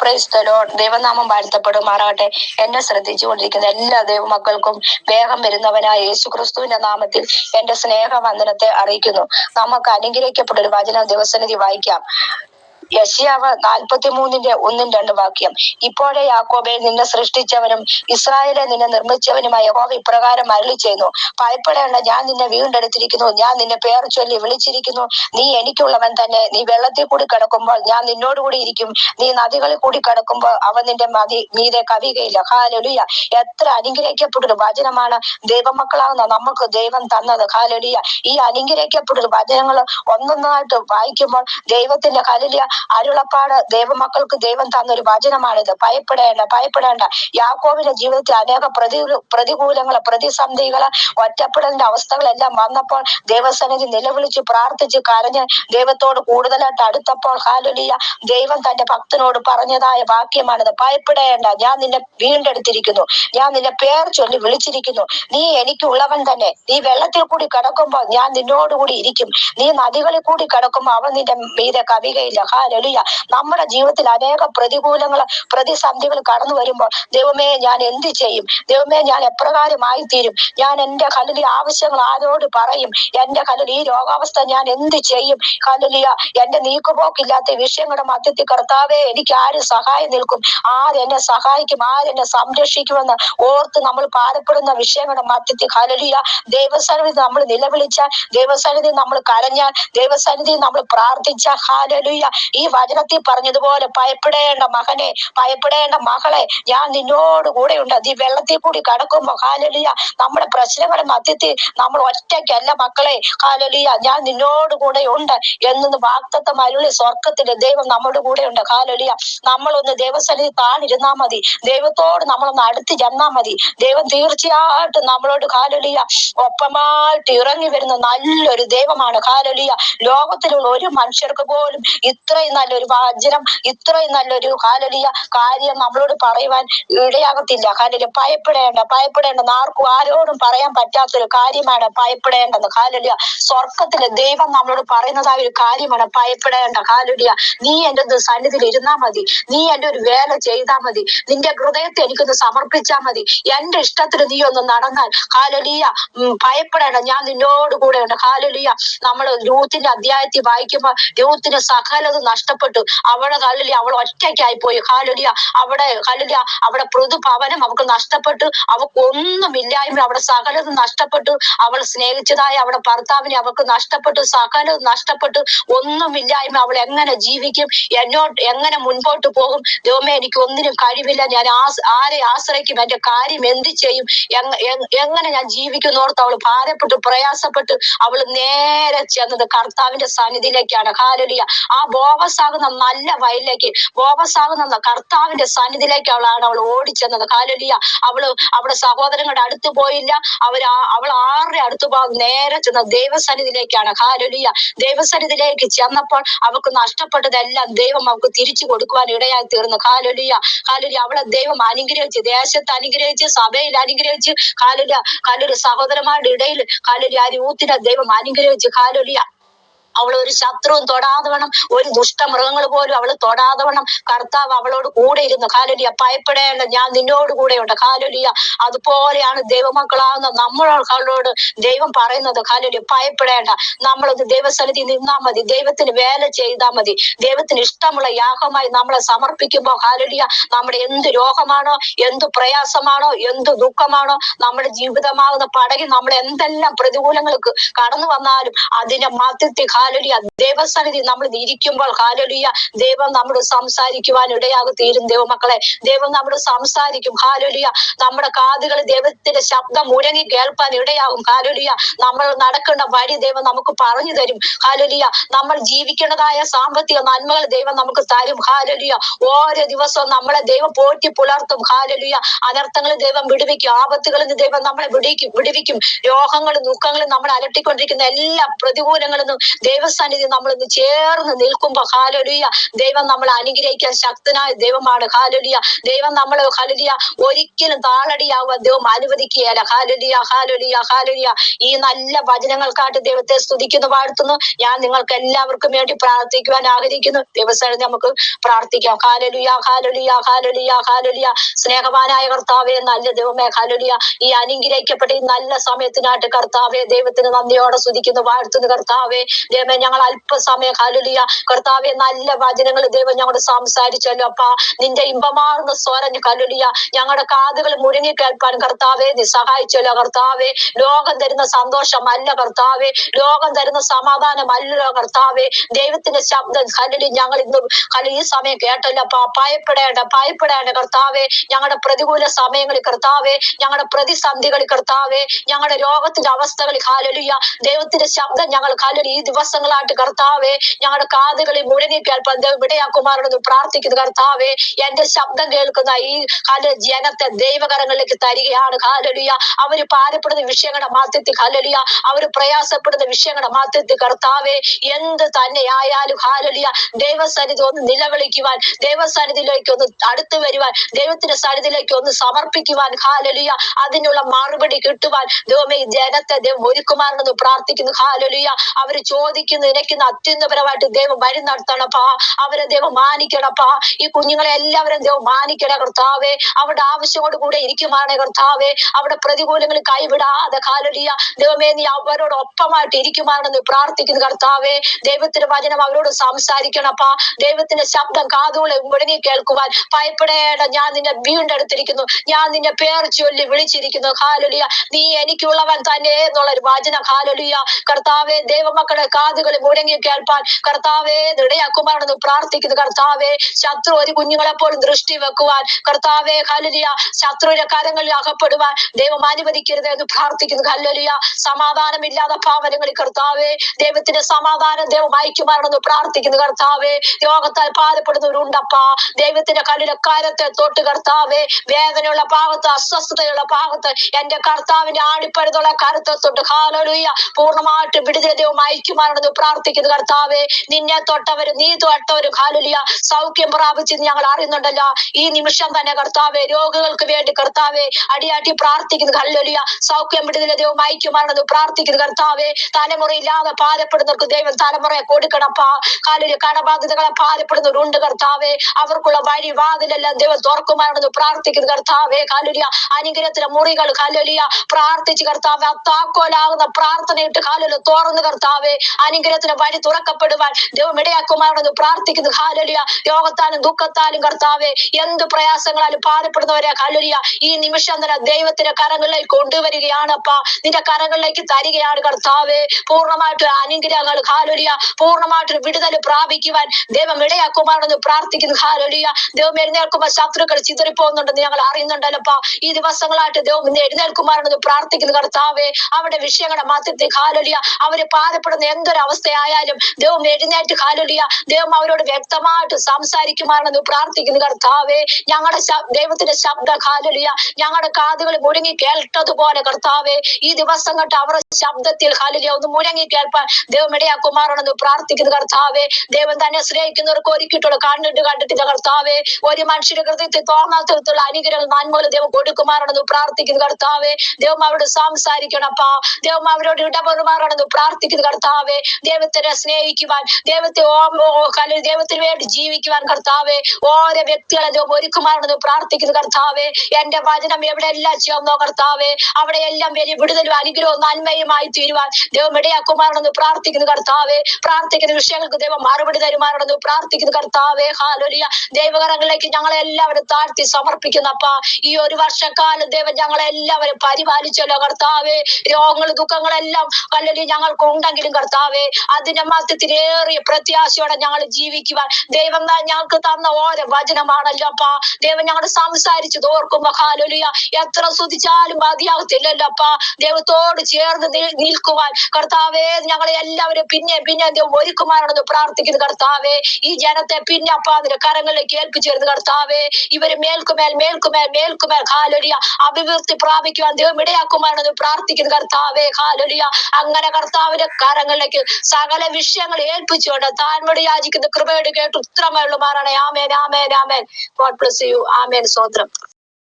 പ്രൈസ്തലോ ദൈവനാമം വാഴ്ത്തപ്പെടുമാറാകട്ടെ എന്നെ ശ്രദ്ധിച്ചുകൊണ്ടിരിക്കുന്ന എല്ലാ ദൈവമക്കൾക്കും വേഗം വരുന്നവനായ യേശു ക്രിസ്തുവിന്റെ നാമത്തിൽ എന്റെ സ്നേഹ വന്ദനത്തെ അറിയിക്കുന്നു. നമുക്ക് അനുഗ്രഹിക്കപ്പെട്ട ഒരു വചനം ദിവസനിധി വായിക്കാം. യശിയാവ് നാൽപ്പത്തി മൂന്നിന്റെ ഒന്നും രണ്ട് വാക്യം ഇപ്പോഴേ യാക്കോബെ നിന്നെ സൃഷ്ടിച്ചവനും ഇസ്രായേലെ നിന്നെ നിർമ്മിച്ചവനുമായ യഹോവ ഇപ്രകാരം അരളി ചെയ്യുന്നു ഭയപ്പെടേണ്ട ഞാൻ നിന്നെ വീണ്ടെടുത്തിരിക്കുന്നു ഞാൻ നിന്നെ പേർ ചൊല്ലി വിളിച്ചിരിക്കുന്നു. നീ എനിക്കുള്ളവൻ തന്നെ. നീ വെള്ളത്തിൽ കൂടി കിടക്കുമ്പോൾ ഞാൻ നിന്നോടുകൂടി ഇരിക്കും. നീ നദികളിൽ കൂടി കിടക്കുമ്പോൾ അവൻ നിന്റെ മതി മീതെ കവികയില്ല. ഹാലൊലിയ. എത്ര അനുഗ്രഹിക്കപ്പെട്ടൊരു വചനമാണ് ദൈവമക്കളാകുന്ന നമുക്ക് ദൈവം തന്നത്. ഹാലൊലിയ. ഈ അനുഗ്രഹിക്കപ്പെട്ടൊരു വചനങ്ങൾ ഒന്നൊന്നായിട്ട് വായിക്കുമ്പോൾ ദൈവത്തിന്റെ ഹലിയ അരുളപ്പാട് ദൈവമക്കൾക്ക് ദൈവം തന്ന ഒരു വചനമാണിത്. ഭയപ്പെടേണ്ട ഭയപ്പെടേണ്ട. യാക്കോവിന്റെ ജീവിതത്തിൽ അനേക പ്രതി പ്രതികൂലങ്ങൾ പ്രതിസന്ധികൾ ഒറ്റപ്പെടലിന്റെ അവസ്ഥകളെല്ലാം വന്നപ്പോൾ ദൈവസന്നിധി നിലവിളിച്ച് പ്രാർത്ഥിച്ച് കരഞ്ഞ് ദൈവത്തോട് കൂടുതലായിട്ട് അടുത്തപ്പോൾ ഹാലുലിയ ദൈവം തന്റെ ഭക്തനോട് പറഞ്ഞതായ വാക്യമാണിത്. ഭയപ്പെടേണ്ട ഞാൻ നിന്നെ വീണ്ടെടുത്തിരിക്കുന്നു. ഞാൻ നിന്നെ പേർ ചൊല്ലി വിളിച്ചിരിക്കുന്നു. നീ എനിക്കുള്ളവൻ തന്നെ. നീ വെള്ളത്തിൽ കൂടി കിടക്കുമ്പോൾ ഞാൻ നിന്നോടുകൂടി ഇരിക്കും. നീ നദികളിൽ കൂടി കിടക്കുമ്പോൾ അവൻ നിന്റെ മീതെ കവികയില്ല. ഹാലലിയ നമ്മുടെ ജീവിതത്തിൽ അനേക പ്രതികൂലങ്ങൾ പ്രതിസന്ധികൾ കടന്നു വരുമ്പോൾ ദൈവമേ ഞാൻ എന്ത് ചെയ്യും? ദൈവമേ ഞാൻ എപ്രകാരമായി തീരും? ഞാൻ എന്റെ കല്ലിലെ ആവശ്യങ്ങൾ ആരോട് പറയും? എന്റെ കല്ലിൽ ഈ രോഗാവസ്ഥ ഞാൻ എന്ത് ചെയ്യും? കല്ലിയ എന്റെ നീക്കുപോക്കില്ലാത്ത വിഷയങ്ങളുടെ മധ്യത്തിൽ കർത്താവേ എനിക്ക് ആര് സഹായം നിൽക്കും? ആരെന്നെ സഹായിക്കും? ആരെന്നെ സംരക്ഷിക്കുമെന്ന് ഓർത്ത് നമ്മൾ പാരപ്പെടുന്ന വിഷയങ്ങളുടെ മധ്യത്തിൽ കലലിയ ദൈവസന്നിധി നമ്മൾ നിലവിളിച്ചാൽ ദൈവസന്നിധി നമ്മൾ കരഞ്ഞാൽ ദൈവസന്നിധി നമ്മൾ പ്രാർത്ഥിച്ചാൽ ഹാലലുയ ഈ വചനത്തിൽ പറഞ്ഞതുപോലെ ഭയപ്പെടേണ്ട മകനെ ഭയപ്പെടേണ്ട മകളെ ഞാൻ നിന്നോട് കൂടെയുണ്ട്. നീ വെള്ളത്തിൽ കൂടി കടക്കും കാലലിയ നമ്മുടെ പ്രശ്നങ്ങളുടെ മധ്യത്തിൽ നമ്മൾ ഒറ്റയ്ക്കല്ല മക്കളെ. കാലലിയ ഞാൻ നിന്നോട് കൂടെ ഉണ്ട് എന്നൊന്ന് വാക്തത്വം അരുളി സ്വർഗത്തിലെ ദൈവം നമ്മുടെ കൂടെ ഉണ്ട് കാലലിയ നമ്മളൊന്ന് ദൈവസന്നിധി താണിരുന്നാ മതി. ദൈവത്തോട് നമ്മളൊന്ന് അടുത്ത് ചെന്നാ മതി. ദൈവം തീർച്ചയായിട്ടും നമ്മളോട് കാലൊലിയ ഒപ്പമായിട്ട് ഇറങ്ങി വരുന്ന നല്ലൊരു ദൈവമാണ്. കാലൊലിയ ലോകത്തിലുള്ള ഒരു മനുഷ്യർക്ക് പോലും ഇത്രയും നല്ലൊരു വചനം ഇത്രയും നല്ലൊരു ഹാലലിയ കാര്യം നമ്മളോട് പറയുവാൻ ഇടയാകത്തില്ല. ഹാലലിയ ഭയപ്പെടേണ്ട ഭയപ്പെടേണ്ടെന്ന് ആർക്കും ആരോടും പറയാൻ പറ്റാത്തൊരു കാര്യമാണ് ഭയപ്പെടേണ്ടെന്ന് ഹാലലിയ സ്വർഗത്തിലെ ദൈവം നമ്മളോട് പറയുന്നതായ ഒരു കാര്യമാണ് ഭയപ്പെടേണ്ട. ഹാലലിയ നീ എന്റെ സന്നിധിയിൽ ഇരുന്നാ മതി. നീ എന്റെ ഒരു വേല ചെയ്താൽ മതി. നിന്റെ ഹൃദയത്തെ എനിക്കൊന്ന് സമർപ്പിച്ചാൽ മതി. എന്റെ ഇഷ്ടത്തിന് നീ ഒന്ന് നടന്നാൽ. ഹാലലിയ ഉം, ഭയപ്പെടേണ്ട. ഞാൻ നിന്നോട് കൂടെ ഉണ്ട് ഹാലലിയ നമ്മൾ ലൂത്തിന്റെ അധ്യായത്തിൽ വായിക്കുമ്പോൾ ലൂത്തിന് സകലത് നഷ്ടപ്പെട്ടു. അവളെ ഹാലലിയ അവൾ ഒറ്റയ്ക്കായി പോയി കാലുലിയ അവിടെ ഹാലലിയ അവിടെ പൃഥുഭവനം അവൾക്ക് നഷ്ടപ്പെട്ടു. അവൾക്ക് ഒന്നുമില്ലായ്മ അവിടെ സകലത് നഷ്ടപ്പെട്ടു. അവൾ സ്നേഹിച്ചതായ അവിടെ ഭർത്താവിനെ അവൾക്ക് നഷ്ടപ്പെട്ടു. സകലത് നഷ്ടപ്പെട്ടു. ഒന്നുമില്ലായ്മ അവൾ എങ്ങനെ ജീവിക്കും? എന്നോട്ട് എങ്ങനെ മുൻപോട്ട് പോകും? ദൈവമേ എനിക്ക് ഒന്നിനും കഴിവില്ല. ഞാൻ ആരെ ആശ്രയിക്കും? എന്റെ കാര്യം എന്ത് ചെയ്യും? എങ്ങനെ ഞാൻ ജീവിക്കുന്നോർത്ത് അവൾ ഭാരപ്പെട്ടു പ്രയാസപ്പെട്ടു. അവൾ നേരെ ചെന്നത് കർത്താവിന്റെ സന്നിധിയിലേക്കാണ്. ഹാലലിയ ആ ബോവസാകുന്ന നല്ല വയലിലേക്ക് ബോവസാകുന്ന കർത്താവിന്റെ സന്നിധിയിലേക്ക് അവളാണ് അവൾ ഓടിച്ചെന്നത്. കാലൊലിയ അവൾ അവളുടെ സഹോദരങ്ങളുടെ അടുത്ത് പോയില്ല. അവർ അവൾ ആരുടെ അടുത്ത് പോകാൻ നേരെ ചെന്ന ദൈവസന്നിധിയിലേക്കാണ്. കാലൊലിയ ദൈവസന്നിധിയിലേക്ക് ചെന്നപ്പോൾ അവൾക്ക് നഷ്ടപ്പെട്ടതെല്ലാം ദൈവം അവൾക്ക് തിരിച്ചു കൊടുക്കുവാൻ ഇടയായി തീർന്നു. കാലൊലിയ ഹാലലിയ അവളെ ദൈവം അനുഗ്രഹിച്ച് ദേശത്ത് അനുഗ്രഹിച്ച് സഭയിൽ അനുഗ്രഹിച്ച് കാലൊലിയ കാലൊരു സഹോദരന്മാരുടെ ഇടയിൽ ഹാലലിയ ആ രൂത്തിനെ ദൈവം അനുഗ്രഹിച്ച് ഹാലലിയ അവൾ ഒരു ശത്രുവും തൊടാതെ വേണം. ഒരു ദുഷ്ടമൃഗങ്ങൾ പോലും അവൾ തൊടാതെ വേണം. കർത്താവ് അവളോട് കൂടെ ഇരുന്നു. കാലൊലിയ ഭയപ്പെടേണ്ട. ഞാൻ നിന്നോട് കൂടെയുണ്ട്. കാലൊലിയ അതുപോലെയാണ് ദൈവമക്കളാവുന്ന നമ്മളോട് ദൈവം പറയുന്നത്. കാലൊലിയ ഭയപ്പെടേണ്ട. നമ്മളൊന്ന് ദൈവസ്ഥലത്തിൽ നിന്നാ മതി. ദൈവത്തിന് വേല ചെയ്താൽ മതി. ദൈവത്തിന് ഇഷ്ടമുള്ള യാഗമായി നമ്മളെ സമർപ്പിക്കുമ്പോൾ കാലൊലിയ നമ്മുടെ എന്ത് രോഗമാണോ എന്ത് പ്രയാസമാണോ എന്ത് ദുഃഖമാണോ നമ്മുടെ ജീവിതമാകുന്ന പടകിൽ നമ്മൾ എന്തെല്ലാം പ്രതികൂലങ്ങൾക്ക് കടന്നു വന്നാലും അതിന്റെ മധ്യത്തിൽ ഹാലലിയ ദൈവസന്നിധി നമ്മൾ ഇരിക്കുമ്പോൾ ഹാലലിയ ദൈവം നമ്മുടെ സംസാരിക്കുവാൻ ഇടയാകും തീരും ദൈവമക്കളെ. ദൈവം നമ്മുടെ സംസാരിക്കും. ഹാലലിയ നമ്മുടെ കാതുകൾ ദൈവത്തിന്റെ ശബ്ദം മുഴങ്ങി കേൾപ്പാൻ ഇടയാകും. ഹാലലിയ നമ്മൾ നടക്കേണ്ട വഴി ദൈവം നമുക്ക് പറഞ്ഞു തരും. ഹാലലിയ നമ്മൾ ജീവിക്കേണ്ടതായ സാമ്പത്തിക നന്മകൾ ദൈവം നമുക്ക് തരും. ഹാലലിയ ഓരോ ദിവസവും നമ്മളെ ദൈവം പോറ്റി പുലർത്തും. ഹാലലിയ അനർത്ഥങ്ങളിൽ ദൈവം വിടുവിക്കും. ആപത്തുകളിൽ നിന്ന് ദൈവം നമ്മളെ വിടിക്കും വിടുവിക്കും. രോഗങ്ങളും ദുഃഖങ്ങളും നമ്മൾ അലട്ടിക്കൊണ്ടിരിക്കുന്ന എല്ലാ പ്രതികൂലങ്ങളും ദൈവസന്നിധി നമ്മൾ ഇന്ന് ചേർന്ന് നിൽക്കുമ്പോ ഹാലൊലിയ. ദൈവം നമ്മൾ അനുഗ്രഹിക്കാൻ ശക്തനായ ദൈവമാണ്. ഹാലൊലിയ. ദൈവം നമ്മൾ ഹലുലിയ ഒരിക്കലും താളടിയാവാൻ ദൈവം അനുവദിക്കുകയല്ല. ഹാലൊലിയ ഹാലൊലിയ ഹാലൊലിയ. ഈ നല്ല വചനങ്ങൾക്കായിട്ട് ദൈവത്തെ സ്തുതിക്കുന്നു വാഴ്ത്തുന്നു. ഞാൻ നിങ്ങൾക്ക് എല്ലാവർക്കും വേണ്ടി പ്രാർത്ഥിക്കുവാൻ ആഗ്രഹിക്കുന്നു. ദൈവസന്നിധി നമുക്ക് പ്രാർത്ഥിക്കാം. ഹാലലുയ ഹാലലുയ ഹാലലുയ ഹാലലുയ. സ്നേഹവാനായ കർത്താവെ നല്ല ദൈവമേ ഹാലലുയ. ഈ അനുഗ്രഹിക്കപ്പെട്ട ഈ നല്ല സമയത്തിനായിട്ട് കർത്താവെ ദൈവത്തിന് നന്ദിയോടെ സ്തുതിക്കുന്നു വാഴ്ത്തുന്നു കർത്താവെ. ദൈവമേ ഞങ്ങൾ അല്പസമയം ഹാലലുയ കർത്താവെ നല്ല വചനങ്ങൾ ദൈവം ഞങ്ങളോട് സംസാരിച്ചല്ലോ അപ്പാ. നിന്റെ ഇമ്പമാർന്ന സ്വരം കലുലിയ ഞങ്ങളുടെ കാതുകൾ മുഴുങ്ങി കേൾപ്പാൻ കർത്താവെ നീ സഹായിച്ചല്ലോ കർത്താവെ. ലോകം തരുന്ന സന്തോഷമല്ല കർത്താവെ. ലോകം തരുന്ന സമാധാനമല്ലല്ലോ കർത്താവെ. ദൈവത്തിന്റെ ശബ്ദം കലുലി ഞങ്ങൾ ഇന്ന് കലി ഈ സമയം കേട്ടല്ലോ അപ്പാ. ഭയപ്പെടേണ്ട ഭയപ്പെടേണ്ട കർത്താവെ. ഞങ്ങളുടെ പ്രതികൂല സമയങ്ങളിൽ കർത്താവെ. ഞങ്ങളുടെ പ്രതിസന്ധികളിൽ കർത്താവെ. ഞങ്ങളുടെ രോഗത്തിന്റെ അവസ്ഥകളിൽ കാലൊലിയ ദൈവത്തിന്റെ ശബ്ദം ഞങ്ങൾ കാലൊലി ഈ ദിവസങ്ങളായിട്ട് കർത്താവെ ഞങ്ങളുടെ കാതുകളിൽ മുഴങ്ങി കേൾപ്പാൻ ദൈവം ഇടയാക്കുമാരോട് പ്രാർത്ഥിക്കുന്നു കർത്താവെ. എന്റെ ശബ്ദം കേൾക്കുന്ന ഈ കാല ജനത്തെ ദൈവകരങ്ങളിലേക്ക് തരികയാണ്. കാലലിയ അവർ പാരപ്പെടുന്ന വിഷയങ്ങളുടെ മാറ്റത്തിൽ കാലലിയ അവർ പ്രയാസപ്പെടുന്ന വിഷയങ്ങളുടെ മാറ്റത്തിൽ കർത്താവെ എന്ത് തന്നെ ആയാലും ഹാലലിയ ദൈവസന്നിധി ഒന്ന് നിലവിളിക്കുവാൻ ദൈവസന്നിധിയിലേക്ക് ഒന്ന് അടുത്തു വരുവാൻ ദൈവത്തിന്റെ സന്നിധിയിലേക്ക് ഒന്ന് സമർപ്പിക്കുവാൻ ഹാലലിയ അതിനുള്ള മറുപടി കിട്ടുവാൻ ദൈവമേ ജനത്തെ ദൈവം ഒരുക്കുമാറെന്ന് പ്രാർത്ഥിക്കുന്നു ഹാലലിയ അവർ ചോദിക്കുന്നു നിനക്കുന്ന അത്യുന്നപരമായിട്ട് ദൈവം വഴി നടത്തണപ്പാ അവരെ ദൈവം മാനിക്കണപ്പാ. ഈ കുഞ്ഞുങ്ങളെ എല്ലാവരും ദൈവം മാനിക്കണ കർത്താവേ. അവരുടെ ആവശ്യങ്ങളോട് കൂടെ ഇരിക്കുമാണ് കർത്താവേ. അവരുടെ പ്രതികൂലങ്ങൾ കൈവിടാതെ കാലലിയ. ദൈവമേ നീ അവരോട് ഒപ്പമായിട്ട് ഇരിക്കുമാണെന്ന് പ്രാർത്ഥിക്കുന്നു കർത്താവേ. ദൈവത്തിന്റെ വചനം അവരോട് സംസാരിക്കണപ്പാ. ദൈവത്തിന്റെ ശബ്ദം കാതുകളെ മുടങ്ങി കേൾക്കുവാൻ ഭയപ്പെടേണ്ട. ഞാൻ നിന്നെ വീണ്ടെടുത്തിരിക്കുന്നു. ഞാൻ നിന്നെ പേർ ചൊല്ലി വിളിച്ചിരിക്കുന്നു. കാലൊലിയ നീ എനിക്കുള്ളവൻ തന്നെ എന്നുള്ള ഒരു വചന. ഹാലലിയ. കർത്താവേ ദൈവമക്കളുടെ കാതുകളെ മുടങ്ങി കേൾപ്പാൻ കർത്താവേ ഇടയാക്കുമാണെന്ന് പ്രാർത്ഥിക്കുന്നു. കർത്താവേ ശത്രു ഒരു കുഞ്ഞുങ്ങളെപ്പോലും ദൃഷ്ടി വെക്കുവാൻ കർത്താവേ ഹലലിയ ശത്രുവിന്റെ കരങ്ങളിൽ അകപ്പെടുവാൻ ദൈവം അനുവദിക്കരുത് എന്ന് പ്രാർത്ഥിക്കുന്നു. ഹല്ലലിയ. സമാധാനമില്ലാതെ ഭാവനങ്ങളിൽ കർത്താവേ ദൈവത്തിന്റെ സമാധാനം ദൈവം അയക്കുമാണെന്ന് പ്രാർത്ഥിക്കുന്നു. കർത്താവേ യോഗത്താൽ ബാധപ്പെടുന്നവരുണ്ടപ്പാ ദൈവത്തിന്റെ കല്ലിലെ കാര്യത്തെ തൊട്ട് കർത്താവേ വേദനയുള്ള ഭാഗത്ത് അസ്വസ്ഥതയുള്ള ഭാഗത്ത് എന്റെ കർത്താവിന്റെ ആണിപ്പഴുതുള്ള കരുത്തെ തൊട്ട് ഹാലലുയ പൂർണമായിട്ട് വിടുതല ദൈവം അയക്കുമാണെന്ന് പ്രാർത്ഥിക്കുന്നു കർത്താവെ നിന്നെ തൊട്ടവരും നീ തൊട്ടവരും ഹാലുലിയ സൗഖ്യം പ്രാപിച്ചെന്ന് ഞങ്ങൾ അറിയുന്നുണ്ടല്ലോ. ഈ നിമിഷം തന്നെ കർത്താവെ രോഗികൾക്ക് വേണ്ടി കർത്താവെ അടിയാട്ടി പ്രാർത്ഥിക്കുന്നു. ഹല്ലേലൂയ സൗഖ്യം വിടുന്നില്ല ദൈവം ഐക്യമാണെന്ന് പ്രാർത്ഥിക്കുന്നു. കർത്താവെ തലമുറയില്ലാതെ പാലപ്പെടുന്നവർക്ക് ദൈവം തലമുറയെ കൊടുക്കണപ്പാ ഹാലുലിയ കടബാധിതകളെ പാലപ്പെടുന്നവരുണ്ട് കർത്താവെ. അവർക്കുള്ള വഴി വാതിലെല്ലാം ദൈവം തുറക്കുമാണെന്ന് പ്രാർത്ഥിക്കുന്നു. കർത്താവെ കാലുലിയ അനുഗ്രഹത്തിലെ മുറികൾ കാലുലിയ പ്രാർത്ഥിച്ച് കർത്താവെ അത്താക്കോലാകുന്ന പ്രാർത്ഥനയിട്ട് കാലിൽ തുറന്ന് കർത്താവെ അനുഗ്രഹത്തിന് വഴി തുറക്കപ്പെടുവാൻ ദൈവം ഇടയാക്കുമാണെന്ന് പ്രാർത്ഥിക്കുന്നു. ഹാലലിയ യോഗത്താലും ദുഃഖത്താലും കർത്താവെ എന്ത് പ്രയാസങ്ങളാലും പാടപ്പെടുന്നവരെ ഹാലലിയ ഈ നിമിഷം തന്നെ ദൈവത്തിന്റെ കരങ്ങളിലേക്ക് കൊണ്ടുവരികയാണപ്പാ. നിന്റെ കരങ്ങളിലേക്ക് തരികയാണ് കർത്താവെ. പൂർണമായിട്ട് അനുഗ്രഹങ്ങൾ ഹാലലിയ പൂർണമായിട്ട് വിടുതൽ പ്രാപിക്കുവാൻ ദൈവം ഇടയാക്കുമാണെന്ന് പ്രാർത്ഥിക്കുന്നു. ഹാലലിയ ദൈവം എഴുന്നേൽക്കുമ്പോൾ ശത്രുക്കൾ ചിതറിപ്പോകുന്നുണ്ടെന്ന് ഞങ്ങൾ അറിയുന്നുണ്ടല്ലപ്പാ. ഈ ദിവസങ്ങളായിട്ട് ദൈവം ഇന്ന് പ്രാർത്ഥിക്കുന്നു കർത്താവെ. അവരുടെ വിഷയങ്ങളുടെ മധ്യത്തിൽ ഹാലലിയ അവർ പാതപ്പെടുന്ന എന്തൊരു അവസ്ഥയായാലും ദൈവം എഴുന്നേറ്റ് കാലൊലിയ ദൈവം അവരോട് വ്യക്തമായിട്ട് സംസാരിക്കുമാണെന്ന് പ്രാർത്ഥിക്കുന്നു കർത്താവേ. ഞങ്ങളുടെ ദൈവത്തിന്റെ ശബ്ദ കാലൊലിയ ഞങ്ങളുടെ കാതുകൾ മുഴങ്ങി കേട്ടതുപോലെ കർത്താവേ. ഈ ദിവസം കണ്ട് അവരുടെ ശബ്ദത്തിൽ കാലൊലിയ ഒന്ന് മുഴങ്ങി കേൾപ്പാൻ ദൈവം ഇടയാക്കുമാറാണെന്ന് പ്രാർത്ഥിക്കുന്നു കർത്താവേ. ദൈവം തന്നെ സ്നേഹിക്കുന്നവർക്ക് ഒരുക്കിയിട്ടുള്ള കണ്ടിട്ട് കണ്ടിട്ടില്ല കർത്താവേ. ഒരു മനുഷ്യരുടെ ഹൃദയത്തിൽ തോന്നാത്തരത്തിലുള്ള അനുഗ്രഹം നന്മകൾ ദൈവം കൊടുക്കുമാറാണെന്ന് പ്രാർത്ഥിക്കുന്നു കർത്താവേ. ദൈവം അവരോട് സംസാരിക്കണപ്പാ ദൈവം അവരോട് ഇടപെടുമാറാണെന്ന് പ്രാർത്ഥിക്കുന്നു കർത്താവെ. ദൈവത്തിനെ സ്നേഹിക്കുവാൻ ദൈവത്തെ ദൈവത്തിന് വേണ്ടി ജീവിക്കുവാൻ കർത്താവെ ഓരോ വ്യക്തികളെ ദൈവം പ്രാർത്ഥിക്കുന്നു കർത്താവെ. എന്റെ വചനം എവിടെ എല്ലാം ചെയ്യുന്നോ കർത്താവെ അവിടെ എല്ലാം വലിയ വിടുതലും അനുഗ്രഹവും നന്മയുമായി തീരുവാൻ ദൈവം ഇടയാക്കുമാറണമെന്ന് പ്രാർത്ഥിക്കുന്നു കർത്താവെ. പ്രാർത്ഥിക്കുന്ന വിഷയങ്ങൾക്ക് ദൈവം മറുപടി തരുമാറണമെന്ന് പ്രാർത്ഥിക്കുന്നു കർത്താവെ. ഹാലൊലിയ ദൈവകരങ്ങളിലേക്ക് ഞങ്ങളെ എല്ലാവരും താഴ്ത്തി സമർപ്പിക്കുന്നപ്പ ഈ ഒരു വർഷക്കാലം ദൈവം ഞങ്ങളെ എല്ലാവരും പരിപാലിച്ചല്ലോ കർത്താവെ. രോഗങ്ങൾ ദുഃഖങ്ങളെല്ലാം കല്ലലി ഞങ്ങൾക്ക് ഉണ്ടെങ്കിലും കർത്താവെ. അതിന്റെ മധ്യത്തിലേറിയ പ്രത്യാശയോടെ ഞങ്ങൾ ജീവിക്കുവാൻ ദൈവം ഞങ്ങൾക്ക് തന്ന ഓരോ വചനമാണല്ലോ അപ്പാ. ദൈവം ഞങ്ങൾ സംസാരിച്ചു തോർക്കുമ്പോ ഹാലൊലിയ എത്ര സ്തുതിച്ചാലും മതിയാകത്തില്ലല്ലോ അപ്പാ. ദൈവത്തോട് ചേർന്ന് നിൽക്കുവാൻ കർത്താവേ ഞങ്ങളെ എല്ലാവരും പിന്നെ പിന്നെ ദൈവം ഒരുക്കുമാറാണെന്ന് പ്രാർത്ഥിക്കുന്നു കർത്താവേ. ഈ ജനത്തെ പിന്നെ അപ്പാ അതിന്റെ കരങ്ങളിലേക്ക് ഏൽപ്പിച്ചിരുന്നു കർത്താവേ. ഇവർ മേൽക്കുമേൽ മേൽക്കുമേൽ മേൽക്കുമേൽ ഹാലൊലിയ അഭിവൃദ്ധി പ്രാപിക്കുവാൻ ദൈവം ഇടയാക്കുമാരാണെന്ന് പ്രാർത്ഥിക്കുന്നു കർത്താവേ ഹാലൊലിയ. അങ്ങനെ കർത്താവിന്റെ കരങ്ങളിലേക്ക് കരങ്ങളിലേക്ക് സകല വിഷയങ്ങൾ ഏൽപ്പിച്ചുകൊണ്ട് താൻമോട് യാചിക്കുന്ന കൃപയോട് കേട്ട് ഉത്തരമായുള്ള മാറണേ ആമേൻ ആമേൻ ആമേൻ. God bless you. ആമേൻ. സ്വോത്രം